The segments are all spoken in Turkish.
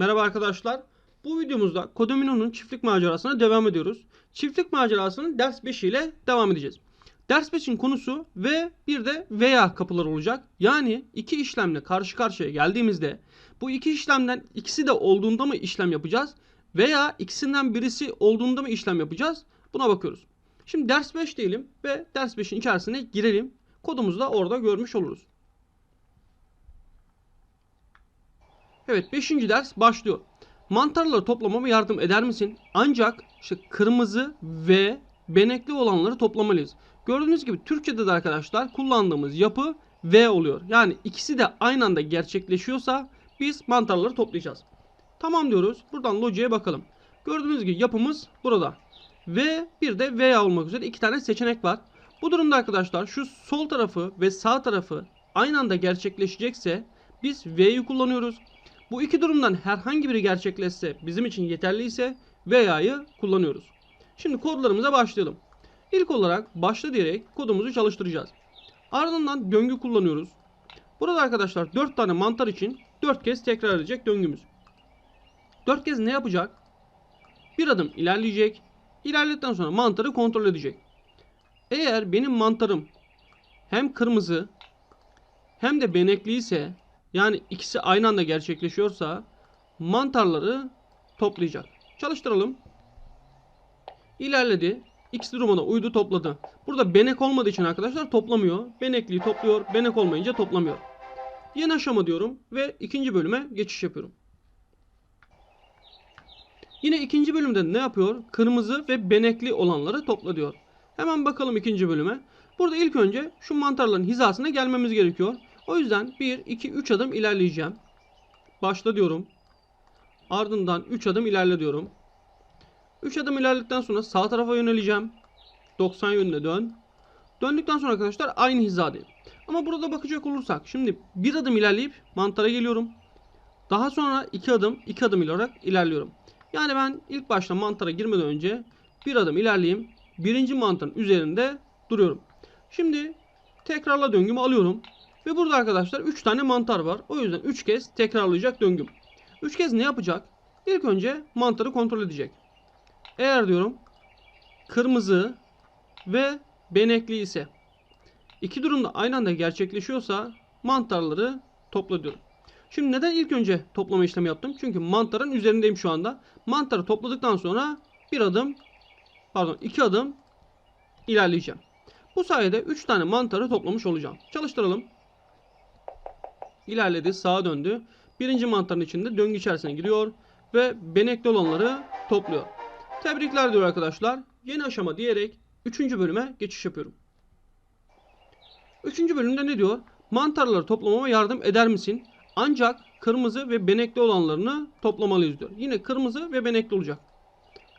Merhaba arkadaşlar. Bu videomuzda Kodomino'nun çiftlik macerasına devam ediyoruz. Çiftlik macerasının ders 5 ile devam edeceğiz. Ders 5'in konusu ve bir de veya kapılar olacak. Yani iki işlemle karşı karşıya geldiğimizde bu iki işlemden ikisi de olduğunda mı işlem yapacağız veya ikisinden birisi olduğunda mı işlem yapacağız? Buna bakıyoruz. Şimdi ders 5 diyelim ve ders 5'in içerisine girelim. Kodumuzu da orada görmüş oluruz. Evet 5. ders başlıyor. Mantarları toplamama yardım eder misin? Ancak işte kırmızı ve benekli olanları toplamalıyız. Gördüğünüz gibi Türkçe'de de arkadaşlar kullandığımız yapı V oluyor. Yani ikisi de aynı anda gerçekleşiyorsa biz mantarları toplayacağız. Tamam diyoruz. Buradan lojiye bakalım. Gördüğünüz gibi yapımız burada. Ve bir de veya olmak üzere iki tane seçenek var. Bu durumda arkadaşlar şu sol tarafı ve sağ tarafı aynı anda gerçekleşecekse biz V'yi kullanıyoruz. Bu iki durumdan herhangi biri gerçekleşse bizim için yeterliyse veya'yı kullanıyoruz. Şimdi kodlarımıza başlayalım. İlk olarak başla diyerek kodumuzu çalıştıracağız. Ardından döngü kullanıyoruz. Burada arkadaşlar 4 tane mantar için 4 kez tekrar edecek döngümüz. 4 kez ne yapacak? Bir adım ilerleyecek. İlerledikten sonra mantarı kontrol edecek. Eğer benim mantarım hem kırmızı hem de benekli ise yani ikisi aynı anda gerçekleşiyorsa mantarları toplayacak. Çalıştıralım. İlerledi. X durumuna uydu topladı. Burada benek olmadığı için arkadaşlar toplamıyor. Benekliği topluyor. Benek olmayınca toplamıyor. Yeni aşama diyorum ve ikinci bölüme geçiş yapıyorum. Yine ikinci bölümde ne yapıyor? Kırmızı ve benekli olanları topla diyor. Hemen bakalım ikinci bölüme. Burada ilk önce şu mantarların hizasına gelmemiz gerekiyor. O yüzden 1, 2, 3 adım ilerleyeceğim. Başla diyorum. Ardından 3 adım ilerle diyorum. 3 adım ilerledikten sonra sağ tarafa yöneleceğim. 90 yönüne dön. Döndükten sonra arkadaşlar aynı hizadayım. Ama burada bakacak olursak şimdi bir adım ilerleyip mantara geliyorum. Daha sonra 2 adım 2 adım olarak ilerliyorum. Yani ben ilk başta mantara girmeden önce bir adım ilerleyeyim. Birinci mantarın üzerinde duruyorum. Şimdi tekrarla döngümü alıyorum. Ve burada arkadaşlar 3 tane mantar var. O yüzden 3 kez tekrarlayacak döngüm. 3 kez ne yapacak? İlk önce mantarı kontrol edecek. Eğer diyorum kırmızı ve benekli ise iki durumda aynı anda gerçekleşiyorsa mantarları topla diyorum. Şimdi neden ilk önce toplama işlemi yaptım? Çünkü mantarın üzerindeyim şu anda. Mantarı topladıktan sonra bir adım pardon iki adım ilerleyeceğim. Bu sayede 3 tane mantarı toplamış olacağım. Çalıştıralım. İlerledi, sağa döndü. Birinci mantarın içinde döngü içerisine giriyor ve benekli olanları topluyor. Tebrikler diyor arkadaşlar. Yeni aşama diyerek 3. bölüme geçiş yapıyorum. 3. bölümde ne diyor? Mantarları toplamama yardım eder misin? Ancak kırmızı ve benekli olanlarını toplamalıyız diyor. Yine kırmızı ve benekli olacak.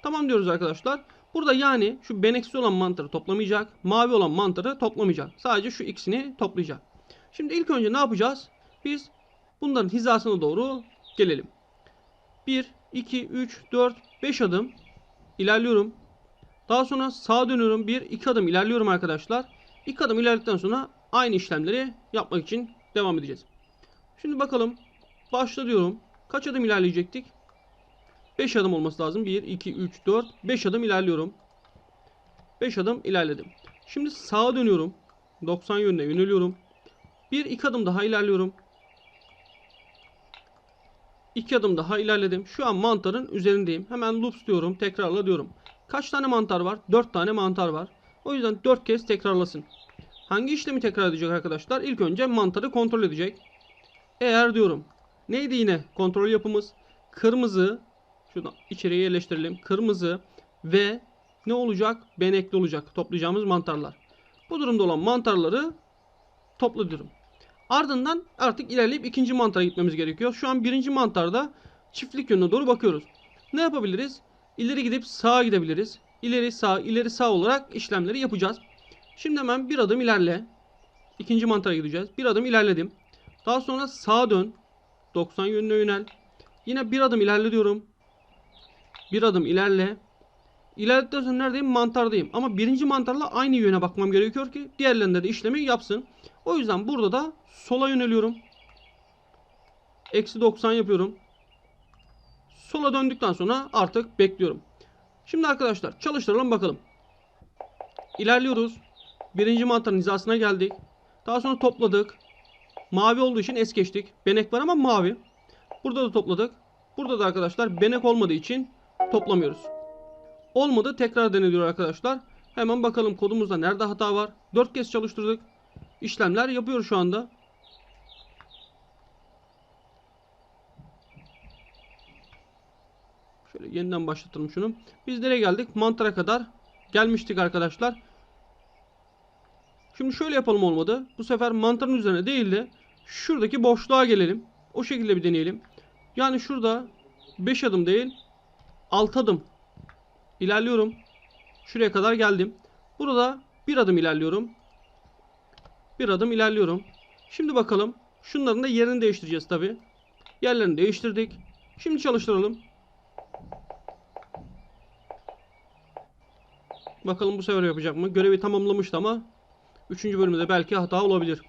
Tamam diyoruz arkadaşlar. Burada yani şu beneksiz olan mantarı toplamayacak. Mavi olan mantarı toplamayacak. Sadece şu ikisini toplayacak. Şimdi ilk önce ne yapacağız? Biz bunların hizasına doğru gelelim. 1, 2, 3, 4, 5 adım ilerliyorum. Daha sonra sağa dönüyorum. 1, 2 adım ilerliyorum arkadaşlar. 2 adım ilerledikten sonra aynı işlemleri yapmak için devam edeceğiz. Şimdi bakalım. Başla diyorum. Kaç adım ilerleyecektik? 5 adım olması lazım. 1, 2, 3, 4, 5 adım ilerliyorum. 5 adım ilerledim. Şimdi sağa dönüyorum. 90 yönüne yöneliyorum. 1, 2 adım daha ilerliyorum. 2 adım daha ilerledim. Şu an mantarın üzerindeyim. Hemen loops diyorum. Tekrarla diyorum. Kaç tane mantar var? 4 tane mantar var. O yüzden 4 kez tekrarlasın. Hangi işlemi tekrar edecek arkadaşlar? İlk önce mantarı kontrol edecek. Eğer diyorum. Neydi yine kontrol yapımız? Kırmızı. Şuradan içeriye yerleştirelim. Kırmızı ve ne olacak? Benekli olacak. Toplayacağımız mantarlar. Bu durumda olan mantarları topla. Ardından artık ilerleyip ikinci mantara gitmemiz gerekiyor. Şu an birinci mantarda çiftlik yönüne doğru bakıyoruz. Ne yapabiliriz? İleri gidip sağa gidebiliriz. İleri sağ, ileri sağ olarak işlemleri yapacağız. Şimdi hemen bir adım ilerle. İkinci mantara gideceğiz. Bir adım ilerledim. Daha sonra sağa dön. 90 yönüne yönel. Yine bir adım ilerle diyorum. Bir adım ilerle. İlerledikten sonra neredeyim? Mantardayım. Ama birinci mantarla aynı yöne bakmam gerekiyor ki diğerlerinde de işlemi yapsın. O yüzden burada da sola yöneliyorum. Eksi 90 yapıyorum. Sola döndükten sonra artık bekliyorum. Şimdi arkadaşlar çalıştıralım bakalım. İlerliyoruz. Birinci mantarın hizasına geldik. Daha sonra topladık. Mavi olduğu için es geçtik. Benek var ama mavi. Burada da topladık. Burada da arkadaşlar benek olmadığı için toplamıyoruz. Olmadı tekrar deniliyor arkadaşlar. Hemen bakalım kodumuzda nerede hata var. 4 kez çalıştırdık. İşlemler yapıyor şu anda. Şöyle yeniden başlatalım şunu. Biz nereye geldik? Mantara kadar gelmiştik arkadaşlar. Şimdi şöyle yapalım olmadı. Bu sefer mantarın üzerine değil de şuradaki boşluğa gelelim. O şekilde bir deneyelim. Yani şurada 5 adım değil 6 adım ilerliyorum. Şuraya kadar geldim. Burada bir adım ilerliyorum. Bir adım ilerliyorum. Şimdi bakalım. Şunların da yerini değiştireceğiz tabi. Yerlerini değiştirdik. Şimdi çalıştıralım. Bakalım bu sefer yapacak mı? Görevi tamamlamıştı ama 3. bölümde belki hata olabilir.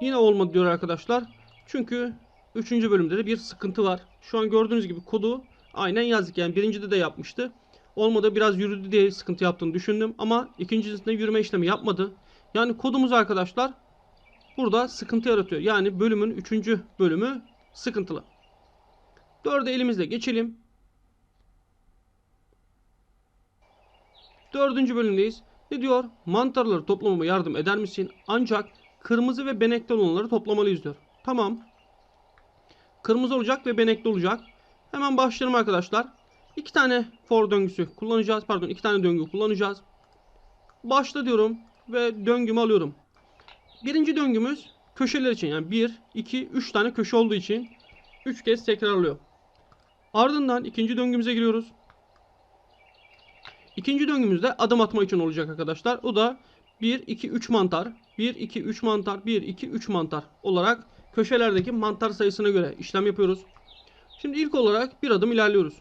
Yine olmadı diyor arkadaşlar. Çünkü 3. bölümde de bir sıkıntı var. Şu an gördüğünüz gibi kodu aynen yazdık. Yani birincide de yapmıştı. Olmadı biraz yürüdü diye sıkıntı yaptığını düşündüm. Ama ikincisinde yürüme işlemi yapmadı. Yani kodumuz arkadaşlar burada sıkıntı yaratıyor. Yani bölümün 3. bölümü sıkıntılı. 4'e elimizle geçelim. Dördüncü bölümdeyiz. Ne diyor? Mantarları toplamama yardım eder misin? Ancak kırmızı ve benekli olanları toplamalıyız diyor. Tamam. Kırmızı olacak ve benekli olacak. Hemen başlayalım arkadaşlar. İki tane for döngüsü kullanacağız. Pardon iki tane döngü kullanacağız. Başla diyorum ve döngümü alıyorum. Birinci döngümüz köşeler için yani 1, 2, 3 tane köşe olduğu için 3 kez tekrarlıyor. Ardından ikinci döngümüze giriyoruz. İkinci döngümüzde adım atma için olacak arkadaşlar. O da 1, 2, 3 mantar, 1, 2, 3 mantar, 1, 2, 3 mantar olarak köşelerdeki mantar sayısına göre işlem yapıyoruz. Şimdi ilk olarak bir adım ilerliyoruz.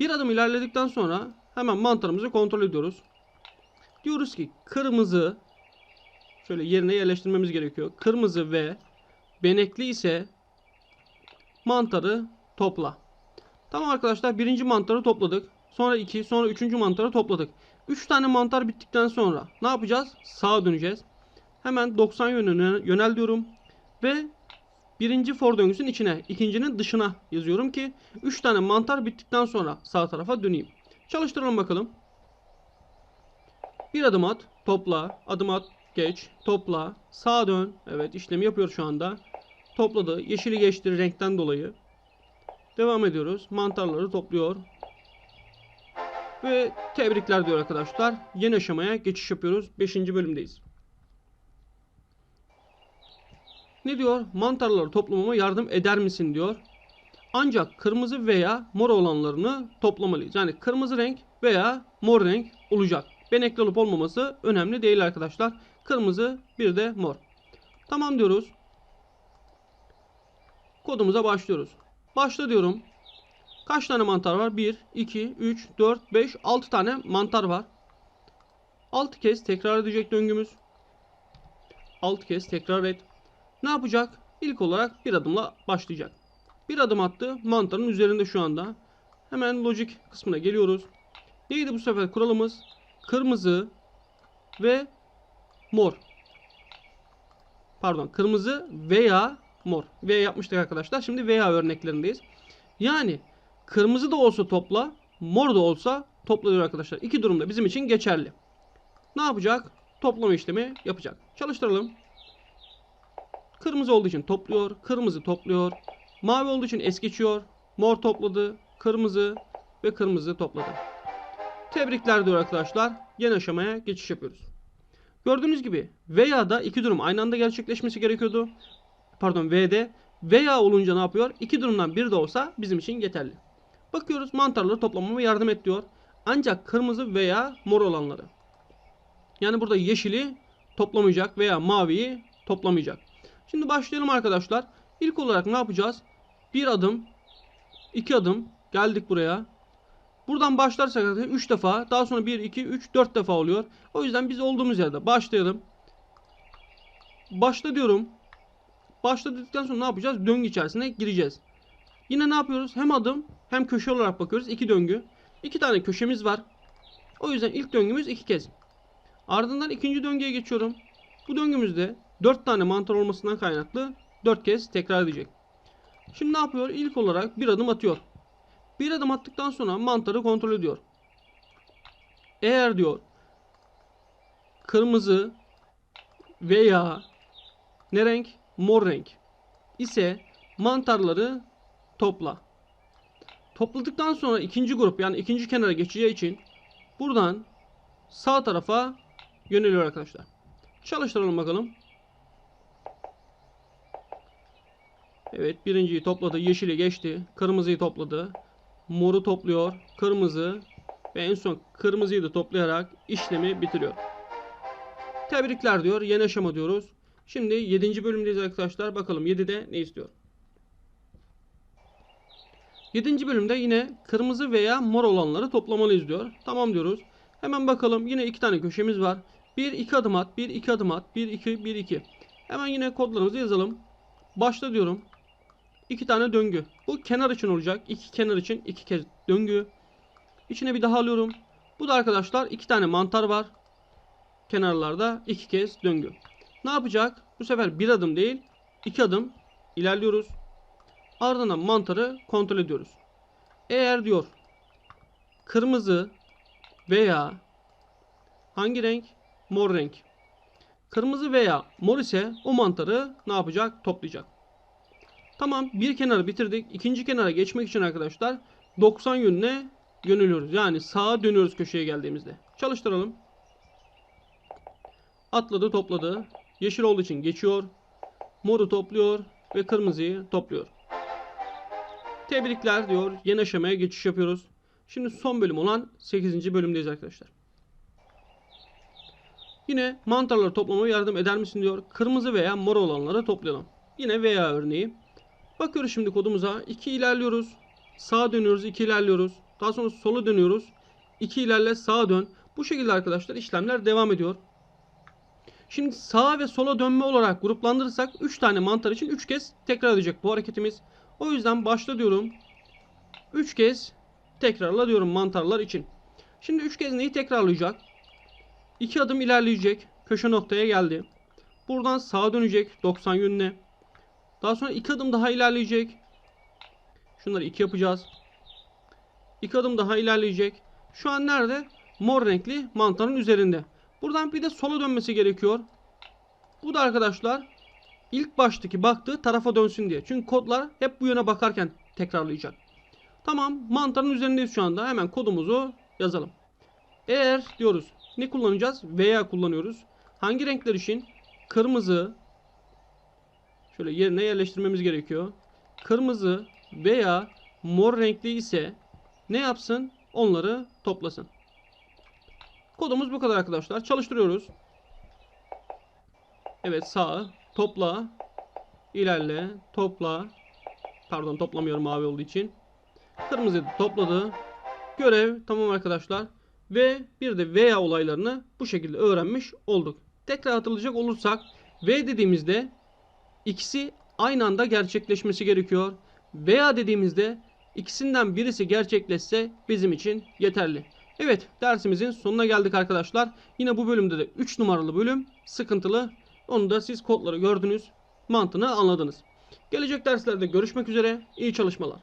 Bir adım ilerledikten sonra hemen mantarımızı kontrol ediyoruz. Diyoruz ki kırmızı şöyle yerine yerleştirmemiz gerekiyor. Kırmızı ve benekli ise mantarı topla. Tamam arkadaşlar birinci mantarı topladık. Sonra 2, sonra 3. mantarı topladık. 3 tane mantar bittikten sonra ne yapacağız? Sağa döneceğiz. Hemen 90 yönüne yönel diyorum. Ve birinci for döngüsünün içine, ikincinin dışına yazıyorum ki 3 tane mantar bittikten sonra sağ tarafa döneyim. Çalıştıralım bakalım. Bir adım at, topla, adım at, geç, topla, sağa dön. Evet işlemi yapıyor şu anda. Topladı. Yeşili geçti renkten dolayı. Devam ediyoruz. Mantarları topluyor. Ve tebrikler diyor arkadaşlar. Yeni aşamaya geçiş yapıyoruz. 5. bölümdeyiz. Ne diyor? Mantarları toplamama yardım eder misin diyor. Ancak kırmızı veya mor olanlarını toplamalıyız. Yani kırmızı renk veya mor renk olacak. Benekli olup olmaması önemli değil arkadaşlar. Kırmızı bir de mor. Tamam diyoruz. Kodumuza başlıyoruz. Başla diyorum. Kaç tane mantar var? 1, 2, 3, 4, 5, 6 tane mantar var. 6 kez tekrar edecek döngümüz. 6 kez tekrar et. Ne yapacak? İlk olarak bir adımla başlayacak. Bir adım attı. Mantarın üzerinde şu anda. Hemen lojik kısmına geliyoruz. Neydi bu sefer kuralımız? Kırmızı ve mor. Pardon kırmızı veya mor. V yapmıştık arkadaşlar. Şimdi veya örneklerindeyiz. Yani kırmızı da olsa topla, mor da olsa topla diyor arkadaşlar. İki durumda bizim için geçerli. Ne yapacak? Toplama işlemi yapacak. Çalıştıralım. Kırmızı olduğu için topluyor. Kırmızı topluyor. Mavi olduğu için es geçiyor. Mor topladı. Kırmızı ve kırmızı topladı. Tebrikler diyor arkadaşlar. Yeni aşamaya geçiş yapıyoruz. Gördüğünüz gibi veya da iki durum aynı anda gerçekleşmesi gerekiyordu. Pardon V'de veya olunca ne yapıyor? İki durumdan biri de olsa bizim için yeterli. Bakıyoruz mantarları toplamama yardım et diyor. Ancak kırmızı veya mor olanları. Yani burada yeşili toplamayacak veya maviyi toplamayacak. Şimdi başlayalım arkadaşlar. İlk olarak ne yapacağız? Bir adım, iki adım geldik buraya. Buradan başlarsak 3 defa, daha sonra 1, 2, 3, 4 defa oluyor. O yüzden biz olduğumuz yerde başlayalım. Başla diyorum. Başla dedikten sonra ne yapacağız? Döngü içerisine gireceğiz. Yine ne yapıyoruz? Hem adım hem köşe olarak bakıyoruz. İki döngü. İki tane köşemiz var. O yüzden ilk döngümüz iki kez. Ardından ikinci döngüye geçiyorum. Bu döngümüzde 4 tane mantar olmasından kaynaklı 4 kez tekrar edecek. Şimdi ne yapıyor? İlk olarak bir adım atıyor. Bir adım attıktan sonra mantarı kontrol ediyor. Eğer diyor kırmızı veya ne renk? Mor renk ise mantarları topla. Topladıktan sonra ikinci grup yani ikinci kenara geçeceği için buradan sağ tarafa yöneliyor arkadaşlar. Çalıştıralım bakalım. Evet birinciyi topladı. Yeşili geçti. Kırmızıyı topladı. Moru topluyor. Kırmızı ve en son kırmızıyı da toplayarak işlemi bitiriyor. Tebrikler diyor. Yeni aşama diyoruz. Şimdi 7. bölümdeyiz arkadaşlar. Bakalım 7'de ne istiyor? 7. bölümde yine kırmızı veya mor olanları toplamalıyız diyor. Tamam diyoruz. Hemen bakalım. Yine iki tane köşemiz var. 1 2 adım at, 1 2 adım at, 1 2 1 2. Hemen yine kodlarımızı yazalım. Başla diyorum. İki tane döngü. Bu kenar için olacak. İki kenar için iki kez döngü. İçine bir daha alıyorum. Bu da arkadaşlar iki tane mantar var. Kenarlarda iki kez döngü. Ne yapacak? Bu sefer bir adım değil, iki adım ilerliyoruz. Ardından mantarı kontrol ediyoruz. Eğer diyor kırmızı veya hangi renk? Mor renk. Kırmızı veya mor ise o mantarı ne yapacak? Toplayacak. Tamam bir kenarı bitirdik. İkinci kenara geçmek için arkadaşlar 90 yönüne yöneliyoruz. Yani sağa dönüyoruz köşeye geldiğimizde. Çalıştıralım. Atladı topladı. Yeşil olduğu için geçiyor. Moru topluyor ve kırmızıyı topluyor. Tebrikler diyor. Yeni aşamaya geçiş yapıyoruz. Şimdi son bölüm olan 8. bölümdeyiz arkadaşlar. Yine mantarları toplamaya yardım eder misin diyor. Kırmızı veya mor olanları toplayalım. Yine veya örneği. Bakıyoruz şimdi kodumuza. 2 ilerliyoruz. Sağa dönüyoruz. 2 ilerliyoruz. Daha sonra sola dönüyoruz. 2 ilerle sağa dön. Bu şekilde arkadaşlar işlemler devam ediyor. Şimdi sağa ve sola dönme olarak gruplandırırsak 3 tane mantar için 3 kez tekrar edecek bu hareketimiz. O yüzden başla diyorum. 3 kez tekrarla diyorum mantarlar için. Şimdi 3 kez neyi tekrarlayacak? 2 adım ilerleyecek. Köşe noktaya geldi. Buradan sağa dönecek 90 yönüne. Daha sonra 2 adım daha ilerleyecek. Şunları 2 yapacağız. 2 adım daha ilerleyecek. Şu an nerede? Mor renkli mantarın üzerinde. Buradan bir de sola dönmesi gerekiyor. Bu da arkadaşlar ilk baştaki baktığı tarafa dönsün diye. Çünkü kodlar hep bu yöne bakarken tekrarlayacak. Tamam mantarın üzerindeyiz şu anda. Hemen kodumuzu yazalım. Eğer diyoruz ne kullanacağız? Veya kullanıyoruz. Hangi renkler için? Kırmızı. Şöyle yerine yerleştirmemiz gerekiyor. Kırmızı veya mor renkli ise ne yapsın? Onları toplasın. Kodumuz bu kadar arkadaşlar. Çalıştırıyoruz. Evet sağ topla ilerle topla pardon toplamıyorum mavi olduğu için kırmızı topladı görev tamam arkadaşlar ve bir de veya olaylarını bu şekilde öğrenmiş olduk tekrar hatırlayacak olursak V dediğimizde ikisi aynı anda gerçekleşmesi gerekiyor veya dediğimizde ikisinden birisi gerçekleşse bizim için yeterli Evet dersimizin sonuna geldik arkadaşlar. Yine bu bölümde de 3 numaralı bölüm sıkıntılı. Onu da siz kodları gördünüz. Mantığını anladınız. Gelecek derslerde görüşmek üzere. İyi çalışmalar.